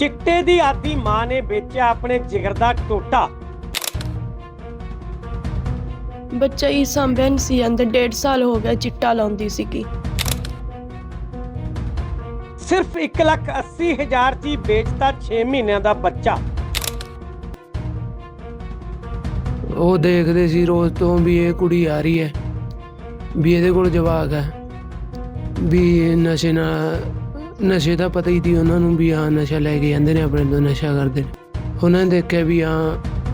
ਚਿੱਟੇ ਦੀ ਆਦੀ ਮਾਂ ਨੇ ਵੇਚਿਆ ਆਪਣੇ ਜਿਗਰ ਦਾ ਟੋਟਾ। ਬੱਚਾ ਹੀ ਸਾਂਭਿਆ ਨਹੀਂ ਸੀ ਅੰਦਰ ਡੇਢ ਸਾਲ ਹੋ ਗਿਆ ਚਿੱਟਾ ਲਾਉਂਦੀ ਸੀਗੀ। ਸਿਰਫ 1 ਲੱਖ 80 ਹਜ਼ਾਰ ਚ ਹੀ ਵੇਚਤਾ 6 ਮਹੀਨਿਆਂ ਦਾ ਬੱਚਾ। ਉਹ ਦੇਖਦੇ ਸੀ ਰੋਜ਼ ਤੋਂ ਵੀ ਇਹ ਕੁੜੀ ਆ ਰਹੀ ਹੈ ਵੀ ਇਹਦੇ ਕੋਲ ਜਵਾਕ ਹੈ ਵੀ ਇਹ ਨਸ਼ੇ ਨਾਲ ਨਸ਼ੇ ਦਾ ਪਤਾ ਹੀ ਸੀ, ਉਹਨਾਂ ਨੂੰ ਵੀ ਆ ਨਸ਼ਾ ਲੈ ਕੇ ਜਾਂਦੇ ਨੇ, ਆਪਣੇ ਤੋਂ ਨਸ਼ਾ ਕਰਦੇ ਨੇ। ਉਹਨਾਂ ਨੇ ਦੇਖਿਆ ਵੀ ਆ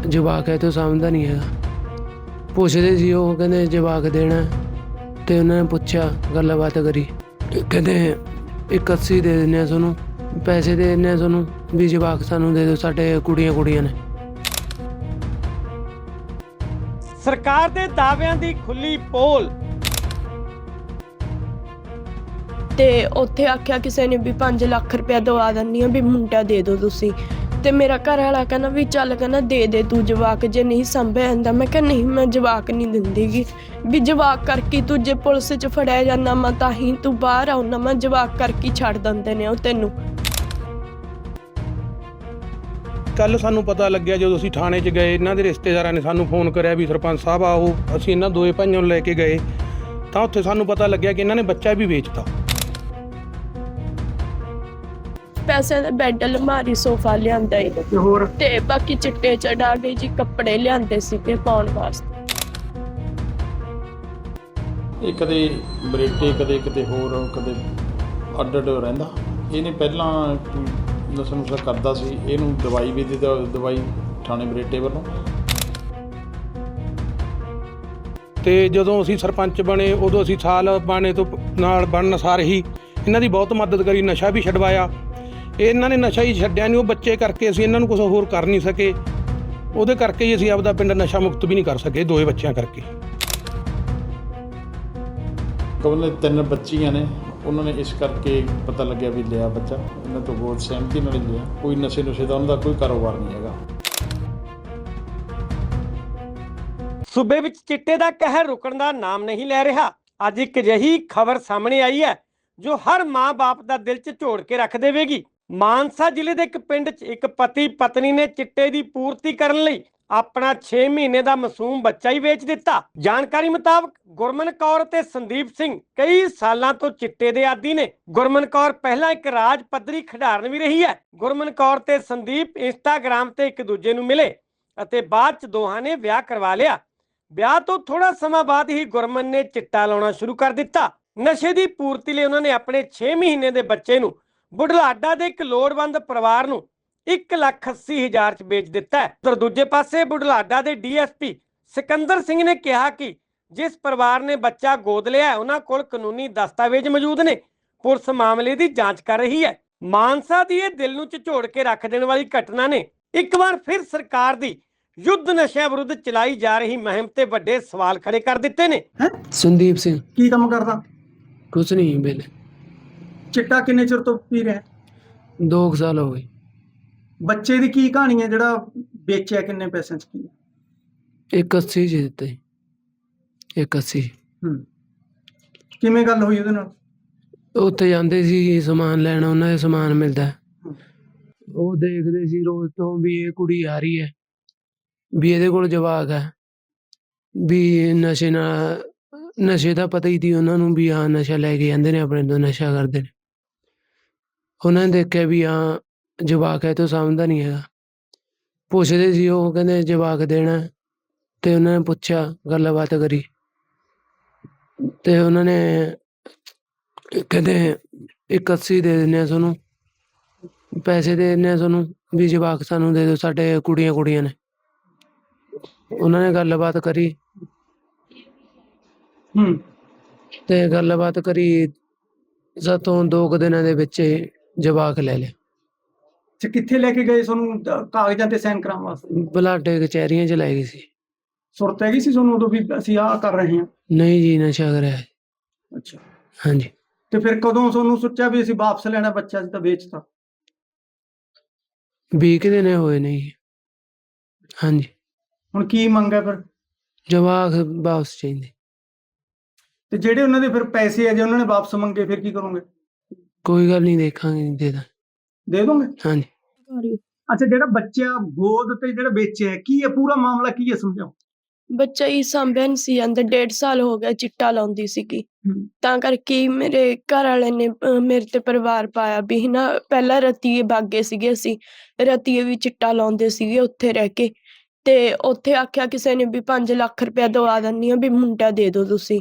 ਜਵਾਕ ਹੈ, ਤੋਂ ਸਮਝਦਾ ਨਹੀਂ ਹੈਗਾ। ਪੁੱਛਦੇ ਸੀ, ਉਹ ਕਹਿੰਦੇ ਜਵਾਕ ਦੇਣਾ ਤੇ ਉਹਨਾਂ ਨੇ ਪੁੱਛਿਆ, ਗੱਲਬਾਤ ਕਰੀ। ਕਹਿੰਦੇ ਇੱਕ ਅੱਸੀ ਦੇ ਦਿੰਦੇ ਆ ਤੁਹਾਨੂੰ, ਪੈਸੇ ਦੇ ਦਿੰਦੇ ਆ ਤੁਹਾਨੂੰ, ਵੀ ਜਵਾਕ ਸਾਨੂੰ ਦੇ ਦਿਓ, ਸਾਡੇ ਕੁੜੀਆਂ ਕੁੜੀਆਂ ਨੇ। ਸਰਕਾਰ ਦੇ ਦਾਅਵਿਆਂ ਦੀ ਖੁੱਲੀ ਪੋਲ ਤੇ ਉੱਥੇ ਆਖਿਆ ਕਿਸੇ ਨੇ ਵੀ 5 ਲੱਖ ਰੁਪਇਆ ਦਵਾ ਦਿੰਨੀ ਆ ਵੀ ਮੁੰਡਾ ਦੇ ਦਿਓ ਤੁਸੀਂ। ਤੇ ਮੇਰਾ ਘਰ ਵਾਲਾ ਕਹਿੰਦਾ ਵੀ ਚੱਲ ਕਹਿੰਦਾ ਦੇ ਦੇ ਤੂੰ ਜਵਾਕ, ਜੇ ਨਹੀਂ ਸੰਭਿਆ ਜਾਂਦਾ ਮੈਂ ਕਿਹਾ ਨਹੀਂ, ਮੈਂ ਜਵਾਕ ਨਹੀਂ ਦਿੰਦੀਗੀ। ਵੀ ਜਵਾਕ ਕਰਕੇ ਤੂੰ ਜੇ ਪੁਲਿਸ 'ਚ ਫੜਿਆ ਜਾਂਦਾ ਮੈਂ ਤਾਂ ਹੀ ਤੂੰ ਬਾਹਰ ਆਉਣਾ, ਮੈਂ ਜਵਾਕ ਕਰਕੇ ਛੱਡ ਦਿੰਦੇ ਨੇ ਉਹ ਤੈਨੂੰ। ਕੱਲ ਸਾਨੂੰ ਪਤਾ ਲੱਗਿਆ ਜਦੋਂ ਅਸੀਂ ਥਾਣੇ 'ਚ ਗਏ, ਇਹਨਾਂ ਦੇ ਰਿਸ਼ਤੇਦਾਰਾਂ ਨੇ ਸਾਨੂੰ ਫੋਨ ਕਰਿਆ ਵੀ ਸਰਪੰਚ ਸਾਹਿਬ ਆਓ, ਅਸੀਂ ਇਹਨਾਂ ਦੋਏ ਭਾਈਆਂ ਨੂੰ ਲੈ ਕੇ ਗਏ। ਤਾਂ ਉੱਥੇ ਸਾਨੂੰ ਪਤਾ ਲੱਗਿਆ ਕਿ ਇਹਨਾਂ ਨੇ ਬੱਚਾ ਵੀ ਵੇਚਤਾ। ਪੈਸੇ ਦਾ ਬੈੱਡ ਅਲਮਾਰੀ ਸੋਫਾ ਲਿਆਂਦਾ ਈ। ਤੇ ਹੋਰ? ਤੇ ਬਾਕੀ ਚਿੱਟੇ ਚੜਾ ਗਏ ਜੀ ਕੱਪੜੇ ਲਿਆਂਦੇ ਸੀਗੇ ਪਾਉਣ ਵਾਸਤੇ। ਇਹ ਕਦੇ ਬਰੇਟੇ ਕਦੇ ਕਿਤੇ ਹੋਰ ਕਦੇ ਅੱਡ ਅੱਡ ਰਹਿੰਦਾ। ਇਹਨੇ ਪਹਿਲਾਂ ਨਸ਼ਾ ਨੁਸ਼ਾ ਕਰਦਾ ਸੀ। ਇਹਨੂੰ ਦਵਾਈ ਵੀ ਦਿੱਤਾ ਦਵਾਈ ਥਾਣੇ ਬਰੇਟੇ ਵੱਲੋਂ। ਤੇ ਜਦੋਂ ਅਸੀਂ ਸਰਪੰਚ ਬਣੇ ਉਦੋਂ ਅਸੀਂ ਸਾਲ ਬਾਣੇ ਤੋਂ ਨਾਲ ਬਣਨ ਸਾਰ ਹੀ ਇਹਨਾਂ ਦੀ ਬਹੁਤ ਮਦਦ ਕਰੀ ਨਸ਼ਾ ਵੀ ਛਡਵਾਇਆ। ਇਹਨਾਂ ਨੇ ਨਸ਼ਾ ਹੀ ਛੱਡਿਆ ਨਹੀਂ ਉਹ ਬੱਚੇ ਕਰਕੇ ਅਸੀਂ ਇਹਨਾਂ ਨੂੰ ਕੁਝ ਹੋਰ ਕਰ ਨਹੀਂ ਸਕੇ। ਉਹਦੇ ਕਰਕੇ ਹੀ ਅਸੀਂ ਆਪਦਾ ਪਿੰਡ ਨਸ਼ਾ ਮੁਕਤ ਵੀ ਨਹੀਂ ਕਰ ਸਕੇ ਦੋਏ ਬੱਚਿਆਂ ਕਰਕੇ। ਕਬਲ ਤਿੰਨ ਬੱਚੀਆਂ ਨੇ ਉਹਨਾਂ ਨੇ ਇਸ ਕਰਕੇ ਪਤਾ ਲੱਗਿਆ ਵੀ ਲਿਆ ਬੱਚਾ। ਇਹਨਾਂ ਤੋਂ ਬਹੁਤ ਸਹਿਮਤੀ ਨਾਲ ਲਿਆ। ਕੋਈ ਨਸ਼ੇ ਨੁਸ਼ੇ ਦਾ ਉਹਨਾਂ ਦਾ ਕੋਈ ਕਾਰੋਬਾਰ ਨਹੀਂ ਹੈਗਾ। ਸੂਬੇ ਵਿੱਚ ਚਿੱਟੇ ਦਾ ਕਹਿਰ ਰੁਕਣ ਦਾ ਨਾਮ ਨਹੀਂ ਲੈ ਰਿਹਾ। ਅੱਜ ਇੱਕ ਅਜਿਹੀ ਖਬਰ ਸਾਹਮਣੇ ਆਈ ਹੈ ਜੋ ਹਰ ਮਾਂ-ਬਾਪ ਦਾ ਦਿਲ 'ਚ ਝੋੜ ਕੇ ਰੱਖ ਦੇਵੇਗੀ। ਮਾਨਸਾ ਜ਼ਿਲ੍ਹੇ ਦੇ ਇੱਕ ਪਿੰਡ 'ਚ ਇੱਕ ਪਤੀ ਪਤਨੀ ਨੇ ਚਿੱਟੇ ਦੀ ਪੂਰਤੀ ਕਰਨ ਲਈ ਆਪਣਾ 6 ਮਹੀਨੇ ਦਾ ਮਾਸੂਮ ਬੱਚਾ ਹੀ ਵੇਚ ਦਿੱਤਾ। ਜਾਣਕਾਰੀ ਮੁਤਾਬਕ ਗੁਰਮਨ ਕੌਰ ਅਤੇ ਸੰਦੀਪ ਸਿੰਘ ਕਈ ਸਾਲਾਂ ਤੋਂ ਚਿੱਟੇ ਦੇ ਆਦੀ ਨੇ। ਗੁਰਮਨ ਕੌਰ ਪਹਿਲਾਂ ਇੱਕ ਰਾਜ ਪੱਧਰੀ ਖਿਡਾਰਨ ਵੀ ਰਹੀ ਹੈ। ਗੁਰਮਨ ਕੌਰ ਤੇ ਸੰਦੀਪ ਇੰਸਟਾਗ੍ਰam ਤੇ ਇੱਕ ਦੂਜੇ ਨੂੰ ਮਿਲੇ ਅਤੇ ਬਾਅਦ 'ਚ ਦੋਹਾਂ ਨੇ ਵਿਆਹ ਕਰਵਾ ਲਿਆ। ਵਿਆਹ ਤੋਂ ਥੋੜਾ ਸਮਾਂ ਬਾਅਦ ਹੀ ਗੁਰਮਨ ਨੇ ਚਿੱਟਾ ਲਾਉਣਾ ਸ਼ੁਰੂ ਕਰ ਦਿੱਤਾ। ਨਸ਼ੇ ਦੀ ਪੂਰਤੀ ਲਈ ਉਹਨਾਂ ਨੇ ਆਪਣੇ 6 ਮਹੀਨੇ ਦੇ ਬੱਚੇ ਨੂੰ ਬੁਢਲਾਡਾ ਦੇ ਇੱਕ ਲੋੜਵੰਦ ਪਰਿਵਾਰ ਨੂੰ 1 ਲੱਖ 80 ਹਜ਼ਾਰ ਚ ਵੇਚ ਦਿੱਤਾ ਹੈ। ਪਰ ਦੂਜੇ ਪਾਸੇ ਬੁਢਲਾਡਾ ਦੇ ਡੀਐਸਪੀ ਸਿਕੰਦਰ ਸਿੰਘ ਨੇ ਕਿਹਾ ਕਿ ਜਿਸ ਪਰਿਵਾਰ ਨੇ ਬੱਚਾ ਗੋਦ ਲਿਆ ਹੈ, ਉਹਨਾਂ ਕੋਲ ਕਾਨੂੰਨੀ ਦਸਤਾਵੇਜ਼ ਮੌਜੂਦ ਨੇ। ਪੁਲਿਸ ਮਾਮਲੇ ਦੀ ਜਾਂਚ ਕਰ ਰਹੀ ਹੈ। ਮਾਨਸਾ ਦੀ ਇਹ ਦਿਲ ਨੂੰ ਝਿਝੋੜ ਕੇ ਰੱਖ ਦੇਣ ਵਾਲੀ ਘਟਨਾ ਨੇ ਇੱਕ ਵਾਰ ਫਿਰ ਸਰਕਾਰ ਦੀ ਯੁੱਧ ਨਸ਼ਿਆਂ ਵਿਰੁੱਧ ਚਲਾਈ ਜਾ ਰਹੀ ਮੁਹਿੰਮ ਤੇ ਵੱਡੇ ਸਵਾਲ ਖੜੇ ਕਰ ਦਿੱਤੇ ਨੇ। ਹੈ? ਸੰਦੀਪ ਸਿੰਘ। ਕੀ ਕੰਮ ਕਰਦਾ? ਕੁਛ ਨਹੀਂ ਬਿਲ ਚਿੱਟਾ ਕਿੰਨੇ ਚਿਰ ਤੋਂ ਪੀ ਰਿਹਾ? ਦੋ ਕੁ ਸਾਲ ਹੋ ਗਏ। ਬੱਚੇ ਦੀ ਕੀ ਕਹਾਣੀ ਹੈ ਜਿਹੜਾ ਵੇਚਿਆ ਕਿੰਨੇ ਪੈਸਿਆਂ ਚ ਕੀ ਇੱਕ ਅੱਸੀ ਜੀ ਦਿੱਤੇ। ਇੱਕ ਅੱਸੀ। ਹੂੰ। ਕਿਵੇਂ ਗੱਲ ਹੋਈ ਉਹਦੇ ਨਾਲ? ਉੱਥੇ ਜਾਂਦੇ ਸੀ ਸਮਾਨ ਲੈਣ ਉਹਨਾਂ ਦੇ ਸਮਾਨ ਮਿਲਦਾ। ਉਹ ਦੇਖਦੇ ਸੀ ਰੋਜ਼ ਤੋਂ ਵੀ ਇਹ ਕੁੜੀ ਆ ਰਹੀ ਹੈ ਵੀ ਇਹਦੇ ਕੋਲ ਜਵਾਕ ਹੈ ਵੀ ਇਹ ਨਸ਼ੇ ਨਾਲ ਨਸ਼ੇ ਦਾ ਪਤਾ ਹੀ ਸੀ ਉਹਨਾਂ ਨੂੰ ਵੀ ਆ ਨਸ਼ਾ ਲੈ ਕੇ ਜਾਂਦੇ ਨੇ ਆਪਣੇ ਤੋਂ ਨਸ਼ਾ ਕਰਦੇ ਨੇ। ਉਹਨਾਂ ਨੇ ਦੇਖਿਆ ਵੀ ਆ ਜਵਾਕ ਹੈ ਤੋਂ ਸਮਝਦਾ ਨਹੀਂ ਹੈਗਾ। ਪੁੱਛਦੇ ਸੀ ਉਹ ਕਹਿੰਦੇ ਜਵਾਕ ਦੇਣਾ ਹੈ। ਤੇ ਉਹਨਾਂ ਨੇ ਪੁੱਛਿਆ ਗੱਲਬਾਤ ਕਰੀ। ਤੇ ਉਹਨਾਂ ਨੇ ਕਹਿੰਦੇ ਇੱਕ ਅੱਸੀ ਦੇ ਦਿੰਦੇ ਆ ਤੁਹਾਨੂੰ। ਪੈਸੇ ਦੇ ਦਿੰਦੇ ਆ ਤੁਹਾਨੂੰ ਵੀ ਜਵਾਕ ਸਾਨੂੰ ਦੇ ਦਿਓ ਸਾਡੇ ਕੁੜੀਆਂ ਕੁੜੀਆਂ ਨੇ। ਉਹਨਾਂ ਨੇ ਗੱਲਬਾਤ ਕਰੀ। ਹੂੰ। ਤੇ ਗੱਲਬਾਤ ਕਰੀ ਸਾਤੋਂ ਦੋ ਕੁ ਦਿਨਾਂ ਦੇ ਵਿੱਚ ਹੀ ਜਵਾਕ ਲੈ ਲਿਆ ਤੇ ਕਿੱਥੇ ਲੈ ਕੇ ਗਏ ਤੁਹਾਨੂੰ ਕਾਗਜ਼ਾਂ ਤੇ ਸਾਈਨ ਕਰਾਉਣ ਵਾਸਤੇ? ਬਲਾਡੇ ਕਚਹਿਰੀਆਂ ਚ ਲੈ ਗਈ ਸੀ। ਸੁਰਤ ਹੈਗੀ ਸੀ ਤੁਹਾਨੂੰ ਉਦੋਂ ਵੀ ਅਸੀਂ ਆਹ ਕਰ ਰਹੇ ਹਾਂ? ਨਹੀਂ ਜੀ ਨਸ਼ਾ ਕਰਿਆ ਅੱਛਾ। ਹਾਂਜੀ। ਤੇ ਫਿਰ ਕਦੋਂ ਤੁਹਾਨੂੰ ਸੋਚਿਆ ਵੀ ਅਸੀਂ ਵਾਪਸ ਲੈਣਾ ਬੱਚਾ ਸੀ ਤਾਂ ਵੇਚਤਾ? ਵੀਹ ਕੁ ਦਿਨ ਹੋਏ ਨੇ ਜੀ ਹਾਂਜੀ। ਹੁਣ ਕੀ ਮੰਗ ਫਿਰ? ਜਵਾਕ ਵਾਪਸ ਚਾਹੀਦੇ। ਤੇ ਜਿਹੜੇ ਉਹਨਾਂ ਦੇ ਫਿਰ ਪੈਸੇ ਆ ਜੇ ਉਹਨਾਂ ਨੇ ਵਾਪਸ ਮੰਗੇ ਫਿਰ ਕੀ ਕਰੋਗੇ? ਕੋਈ ਗੱਲ ਨਹੀਂ ਦੇਖਾਂਗੇ ਦੇ ਦਾਂ ਦੇ ਦੋਗੇ? ਹਾਂਜੀ। ਅੱਛਾ ਜਿਹੜਾ ਬੱਚਾ ਗੋਦ ਤੇ ਜਿਹੜਾ ਵੇਚਿਆ ਕੀ ਹੈ ਪੂਰਾ ਮਾਮਲਾ ਕੀ ਹੈ ਸਮਝਾਓ? ਬੱਚਾ ਹੀ ਸਾਂਭਿਆ ਨਹੀਂ ਸੀ ਜਾਂਦਾ ਡੇਢ ਸਾਲ ਹੋ ਗਿਆ ਚਿੱਟਾ ਲਾਉਂਦੀ ਸੀਗੀ। ਹਮ। ਤਾਂ ਕਰਕੇ ਹੀ ਮੇਰੇ ਘਰ ਵਾਲੇ ਨੇ ਅਹ, ਮੇਰੇ ਤੇ ਪਰਿਵਾਰ ਪਾਇਆ ਵੀ ਨਾ ਪਹਿਲਾਂ ਰਤੀਏ ਬਾਗੇ ਸੀਗੇ ਅਸੀਂ ਰਤੀਏ ਵੀ ਚਿੱਟਾ ਲਾਉਂਦੇ ਸੀਗੇ ਉੱਥੇ ਰਹਿ ਕੇ। ਤੇ ਉੱਥੇ ਆਖਿਆ ਕਿਸੇ ਨੇ ਵੀ 5 ਲੱਖ ਰੁਪਇਆ ਦਵਾ ਦਿੰਨੀ ਆ ਵੀ ਮੁੰਡਾ ਦੇ ਦਿਓ ਤੁਸੀਂ।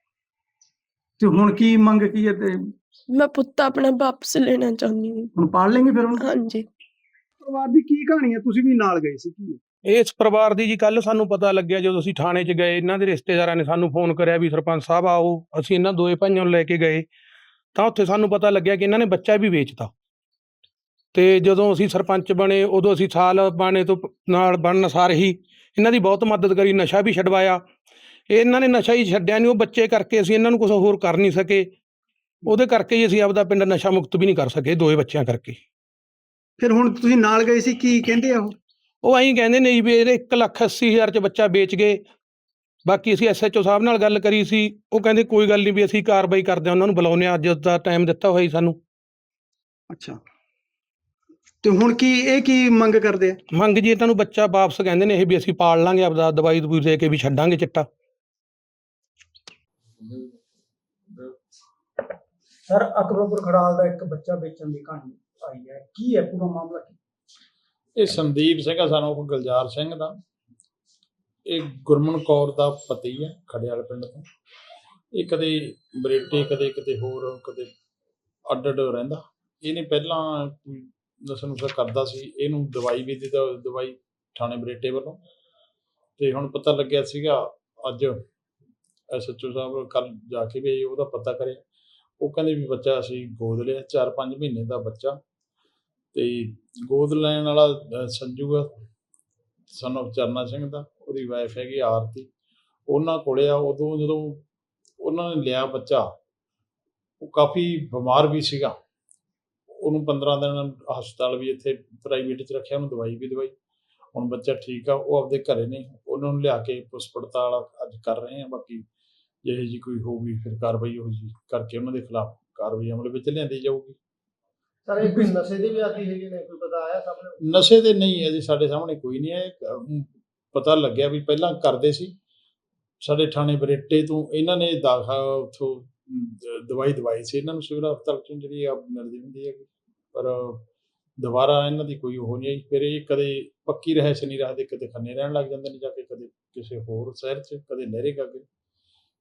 ਤੇ ਹੁਣ ਕੀ ਮੰਗ ਕੀ ਹੈ ਤੇ? ਮੈਂ ਪੁੱਤ ਆਪਣਾ ਵਾਪਸ ਲੈਣਾ ਚਾਹੁੰਦੀ ਹਾਂ। ਹੁਣ ਪਾੜ ਲੈਂਗੇ ਫਿਰ ਹੁਣ ਹਾਂਜੀ। ਪਰਿਵਾਰ ਦੀ ਕੀ ਕਹਾਣੀ ਹੈ? ਤੁਸੀਂ ਵੀ ਨਾਲ ਗਏ ਸੀ ਕੀ ਹੈ? ਇਸ ਪਰਿਵਾਰ ਦੀ ਜੀ ਕੱਲ ਸਾਨੂੰ ਪਤਾ ਲੱਗਿਆ ਜਦੋਂ ਅਸੀਂ ਥਾਣੇ 'ਚ ਗਏ ਇਹਨਾਂ ਦੇ ਰਿਸ਼ਤੇਦਾਰਾਂ ਨੇ ਸਾਨੂੰ ਫੋਨ ਕਰਿਆ ਵੀ ਸਰਪੰਚ ਸਾਹਿਬ ਆਓ ਅਸੀਂ ਇਹਨਾਂ ਦੋਏ ਭਾਈਆਂ ਨੂੰ ਲੈ ਕੇ ਗਏ। ਤਾਂ ਉੱਥੇ ਸਾਨੂੰ ਪਤਾ ਲੱਗਿਆ ਕਿ ਇਹਨਾਂ ਨੇ ਬੱਚਾ ਵੀ ਵੇਚਤਾ। ਤੇ ਜਦੋਂ ਅਸੀਂ ਸਰਪੰਚ ਬਣੇ ਉਦੋਂ ਅਸੀਂ ਸਾਲ ਬਾਣੇ ਤੋਂ ਪ- ਨਾਲ ਬਣਨ ਸਾਰ ਹੀ ਇਹਨਾਂ ਦੀ ਬਹੁਤ ਮਦਦ ਕਰੀ ਨਸ਼ਾ ਵੀ ਛਡਵਾਇਆ। ਇਹਨਾਂ ਨੇ ਨਸ਼ਾ ਹੀ ਛੱਡਿਆ ਨਹੀਂ ਉਹ ਬੱਚੇ ਕਰਕੇ ਅਸੀਂ ਇਹਨਾਂ ਨੂੰ ਕੁਝ ਹੋਰ ਕਰ ਨਹੀਂ ਸਕੇ। ਉਹਦੇ ਕਰਕੇ ਹੀ ਅਸੀਂ ਆਪਦਾ ਪਿੰਡ ਨਸ਼ਾ ਮੁਕਤ ਵੀ ਨਹੀਂ ਕਰ ਸਕੇ ਦੋਏ ਬੱਚਿਆਂ ਕਰਕੇ। ਫਿਰ ਹੁਣ ਤੁਸੀਂ ਨਾਲ ਗਏ ਸੀ ਕੀ ਕਹਿੰਦੇ ਆ ਉਹ? ਉਹ ਐਂ ਕਹਿੰਦੇ ਨੇ ਜੀ ਵੀ ਇਹਦੇ 1 ਲੱਖ 80 ਹਜ਼ਾਰ ਚ ਬੱਚਾ ਵੇਚ ਗਏ। ਬਾਕੀ ਅਸੀਂ ਐਸਐਚਓ ਸਾਹਿਬ ਨਾਲ ਗੱਲ ਕਰੀ ਸੀ ਉਹ ਕਹਿੰਦੇ ਕੋਈ ਗੱਲ ਨਹੀਂ ਵੀ ਅਸੀਂ ਕਾਰਵਾਈ ਕਰਦੇ ਹਾਂ ਉਹਨਾਂ ਨੂੰ ਬੁਲਾਉਂਦੇ ਹਾਂ ਅੱਜ ਦਾ ਟਾਈਮ ਦਿੱਤਾ ਹੋਇਆ ਸਾਨੂੰ। ਅੱਛਾ। ਤੇ ਹੁਣ ਕੀ ਇਹ ਕੀ ਮੰਗ ਕਰਦੇ ਆ? ਮੰਗ ਜੀ ਇਹਨਾਂ ਨੂੰ ਬੱਚਾ ਵਾਪਸ ਕਹਿੰਦੇ ਨੇ ਇਹ ਵੀ ਅਸੀਂ ਪਾਲ ਲਾਂਗੇ ਆਪਦਾ ਦਵਾਈ ਦਵੂਈ ਦੇ ਕੇ ਵੀ ਛੱਡਾਂਗੇ ਚਿੱਟਾ। ਸਰ, ਅਕਬਰਪੁਰ ਖੜਾਲ ਦਾ ਇੱਕ ਬੱਚਾ ਵੇਚਣ ਦੀ ਕਹਾਣੀ ਆਈ ਹੈ। ਕੀ ਹੈ ਪੂਰਾ ਮਾਮਲਾ ਕੀ? ਇਹ ਸੰਦੀਪ ਸਿੰਘ ਆ ਸਾਨੂੰ ਗੁਲਜ਼ਾਰ ਸਿੰਘ ਦਾ। ਇਹ ਗੁਰਮਨ ਕੌਰ ਦਾ ਪਤੀ ਹੈ, ਖੜਿਆਲ ਪਿੰਡ ਤੋਂ। ਇਹ ਕਦੇ ਬਰੇਟੇ, ਕਦੇ ਕਿਤੇ ਹੋਰ, ਕਦੇ ਅੱਡ ਅੱਡ ਰਹਿੰਦਾ ਇਹਨੇ ਪਹਿਲਾਂ ਨਸ਼ਾ ਨੁਸ਼ਾ ਕਰਦਾ ਸੀ। ਇਹਨੂੰ ਦਵਾਈ ਵੀ ਦਿੱਤਾ, ਦਵਾਈ ਥਾਣੇ ਬਰੇਟੇ ਵੱਲੋਂ। ਤੇ ਹੁਣ ਪਤਾ ਲੱਗਿਆ ਸੀਗਾ, ਅੱਜ ਐਸਐਚਓ ਸਾਹਿਬ ਕੱਲ ਜਾ ਕੇ ਵੀ ਉਹਦਾ ਪਤਾ ਕਰਿਆ। ਉਹ ਕਹਿੰਦੇ ਵੀ ਬੱਚਾ ਅਸੀਂ ਗੋਦ ਲਿਆ 4-5 ਮਹੀਨੇ ਦਾ ਬੱਚਾ। ਤੇ ਗੋਦ ਲੈਣ ਵਾਲਾ ਸੰਜੂ ਆ ਸਨ of ਚਰਨਾ ਸਿੰਘ ਦਾ, ਉਹਦੀ ਵਾਈਫ ਹੈਗੀ ਆਰਤੀ। ਉਹਨਾਂ ਕੋਲੇ ਆ, ਉਦੋਂ ਜਦੋਂ ਉਹਨਾਂ ਨੇ ਲਿਆ ਬੱਚਾ, ਉਹ ਕਾਫੀ ਬਿਮਾਰ ਵੀ ਸੀਗਾ। ਉਹਨੂੰ 15 ਦਿਨ ਹਸਪਤਾਲ ਵੀ ਇੱਥੇ ਪ੍ਰਾਈਵੇਟ 'ਚ ਰੱਖਿਆ, ਉਹਨੂੰ ਦਵਾਈ ਵੀ ਦਵਾਈ। ਹੁਣ ਬੱਚਾ ਠੀਕ ਆ, ਉਹ ਆਪਦੇ ਘਰੇ ਨੇ, ਉਹਨਾਂ ਨੂੰ ਲਿਆ ਕੇ ਪੁਲਿਸ ਪੜਤਾਲ ਅੱਜ ਕਰ ਰਹੇ ਆ, ਬਾਕੀ ਜਿਹੇ ਜੀ ਕੋਈ ਹੋਊਗੀ ਫਿਰ ਕਾਰਵਾਈ ਹੋ ਜੀ ਕਰਕੇ ਉਹਨਾਂ ਦੇ ਖਿਲਾਫ ਕਾਰਵਾਈ ਅਮਲ ਵਿੱਚ ਲਿਆਂਦੀ ਜਾਊਗੀ। ਸਰ ਇਹ ਕੋਈ ਨਸ਼ੇ ਦੀ ਵੀ ਆਦੀ ਹੈਗੀ ਨੇ? ਕੋਈ ਪਤਾ ਆਇਆ ਸਾਹਮਣੇ? ਨਸ਼ੇ ਦੇ ਨਹੀਂ ਅਜੇ ਸਾਡੇ ਸਾਹਮਣੇ ਕੋਈ ਨਹੀਂ ਹੈ ਪਤਾ ਲੱਗਿਆ ਵੀ ਪਹਿਲਾਂ ਕਰਦੇ ਸੀ। ਸਾਡੇ ਥਾਣੇ ਬਰੇਟੇ ਤੋਂ ਇਹਨਾਂ ਨੇ ਦਾਖਾ ਉਥੋਂ ਦਵਾਈ ਦਵਾਈ ਸੀ। ਇਹਨਾਂ ਨੂੰ ਸਿਵਲ ਹਸਪਤਾਲ ਚੋਂ ਜਿਹੜੀ ਆ ਮਿਲਦੀ ਹੁੰਦੀ ਹੈ ਪਰ ਦੁਬਾਰਾ ਇਹਨਾਂ ਦੀ ਕੋਈ ਉਹ ਨਹੀਂ ਆਈ। ਫਿਰ ਇਹ ਕਦੇ ਪੱਕੀ ਰਹਿਸ਼ ਨਹੀਂ ਰੱਖਦੇ ਕਦੇ ਖੰਨੇ ਰਹਿਣ ਲੱਗ ਜਾਂਦੇ ਨੇ ਜਾ ਕੇ ਕਦੇ ਕਿਸੇ ਹੋਰ ਸ਼ਹਿਰ 'ਚ ਕਦੇ ਲਹਿਰੇ ਕਾਗੇ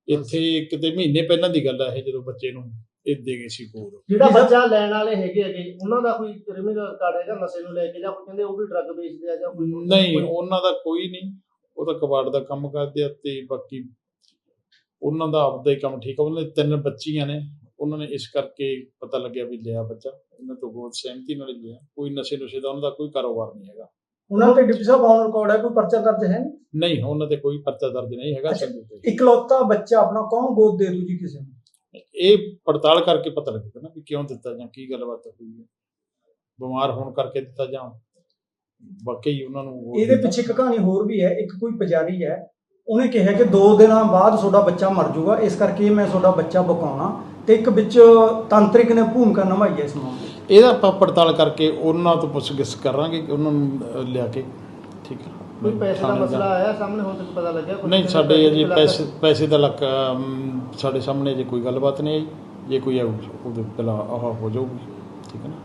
ਇੱਥੇ ਕਿਤੇ ਮਹੀਨੇ ਪਹਿਲਾਂ ਦੀ ਗੱਲ ਹੈ ਇਹ ਜਦੋਂ ਬੱਚੇ ਨੂੰ ਇਹ ਦੇ ਗਏ ਸੀ ਕੋਲ। ਜਿਹੜਾ ਬੱਚਾ ਲੈਣ ਵਾਲੇ ਹੈਗੇ ਹੈਗੇ ਉਹਨਾਂ ਦਾ ਕੋਈ ਕ੍ਰਿਮੀਨਲ ਰਿਕਾਰਡ ਹੈਗਾ ਨਸ਼ੇ ਨੂੰ ਲੈ ਕੇ ਜਾਂ ਕਹਿੰਦੇ ਉਹ ਵੀ ਡਰੱਗ ਵੇਚਦੇ ਆ ਜਾਂ ਕੋਈ ਨਹੀਂ ਉਹਨਾਂ ਦਾ ਕੋਈ ਨਹੀਂ। ਉਹ ਤਾਂ ਕਬਾੜ ਦਾ ਕੰਮ ਕਰਦੇ ਆ ਤੇ ਬਾਕੀ ਉਹਨਾਂ ਦਾ ਆਪਦਾ ਹੀ ਕੰਮ ਠੀਕ ਆ। ਉਹਨਾਂ ਦੇ ਤਿੰਨ ਬੱਚੀਆਂ ਨੇ। ਉਹਨਾਂ ਨੇ ਇਸ ਕਰਕੇ ਪਤਾ ਲੱਗਿਆ ਵੀ ਲਿਆ ਬੱਚਾ। ਇਹਨਾਂ ਤੋਂ ਗੋਦ ਸਹਿਮਤੀ ਨਾਲ ਲਿਆ। ਕੋਈ ਨਸ਼ੇ ਨੁਸ਼ੇ ਦਾ ਉਹਨਾਂ ਦਾ ਕੋਈ ਕਾਰੋਬਾਰ ਨਹੀਂ ਹੈਗਾ। ਉਹਨਾਂ ਤੇ ਡਿਪਟੀ ਸਾਹਿਬ ਆਨ ਰਿਕਾਰਡ ਹੈ ਕੋਈ ਪਰਚਾ ਦਰਜ ਹੈ ਨਹੀਂ ਉਹਨਾਂ ਤੇ ਕੋਈ ਪਰਚਾ ਦਰਜ ਨਹੀਂ ਹੈਗਾ ਅੱਛਾ। ਤੇ ਇਕਲੌਤਾ ਬੱਚਾ ਆਪਣਾ ਕੌਣ ਗੋਦ ਦੇ ਦੂ ਜੀ ਕਿਸੇ ਨੂੰ ਇਹ ਪੜਤਾਲ ਕਰਕੇ ਪਤਾ ਲੱਗੇਗਾ ਨਾ ਵੀ ਕਿਉਂ ਦਿੱਤਾ ਜਾਂ ਕੀ ਗੱਲਬਾਤ ਹੋਈ ਹੈ ਬਿਮਾਰ ਹੋਣ ਕਰਕੇ ਦਿੱਤਾ ਜਾਂ ਵਾਕਈ ਉਹਨਾਂ ਨੂੰ ਉਹ ਇਹਦੇ। ਪਿੱਛੇ ਇੱਕ ਕਹਾਣੀ ਹੋਰ ਵੀ ਹੈ ਇੱਕ ਕੋਈ ਪੁਜਾਰੀ ਹੈ ਉਹਨੇ ਕਿਹਾ ਕਿ 2 ਦਿਨਾਂ ਬਾਅਦ ਤੁਹਾਡਾ ਬੱਚਾ ਮਰ ਜਾਊਗਾ ਇਸ ਕਰਕੇ ਮੈਂ ਤੁਹਾਡਾ ਬੱਚਾ ਬਕਾਉਣਾ ਤੇ ਇੱਕ ਵਿੱਚ ਤਾਂਤਰਿਕ ਨੇ ਭੂਮਿਕਾ ਨਿਭਾਈ ਹੈ ਇਸ ਮਾਮਲੇ 'ਚ। ਇਹਦਾ ਆਪਾਂ ਪੜਤਾਲ ਕਰਕੇ ਉਹਨਾਂ ਤੋਂ ਪੁੱਛਗਿੱਛ ਕਰਾਂਗੇ ਕਿ ਉਹਨਾਂ ਨੂੰ ਅ, ਲਿਆ ਕੇ। ਠੀਕ ਹੈ। ਕੋਈ ਪੈਸੇ ਦਾ ਥਾਣੇ ਮਸਲਾ ਆਇਆ ਸਾਹਮਣੇ ਹੁਣ ਤੱਕ ਪਤਾ ਲੱਗਿਆ? ਕੁਛ ਨਹੀਂ ਸਾਡੇ ਅਜੇ ਪੈਸੇ ਪੈਸੇ ਦਾ ਲੱਕ ਅਮ, ਸਾਡੇ ਸਾਹਮਣੇ ਅਜੇ ਕੋਈ ਗੱਲਬਾਤ ਨਹੀਂ ਆਈ। ਜੇ ਕੋਈ ਆਊ ਉਹਦੇ ਪਹਿਲਾਂ ਆਹ ਹੋ ਜਾਊਗੀ। ਠੀਕ ਹੈ ਨਾ?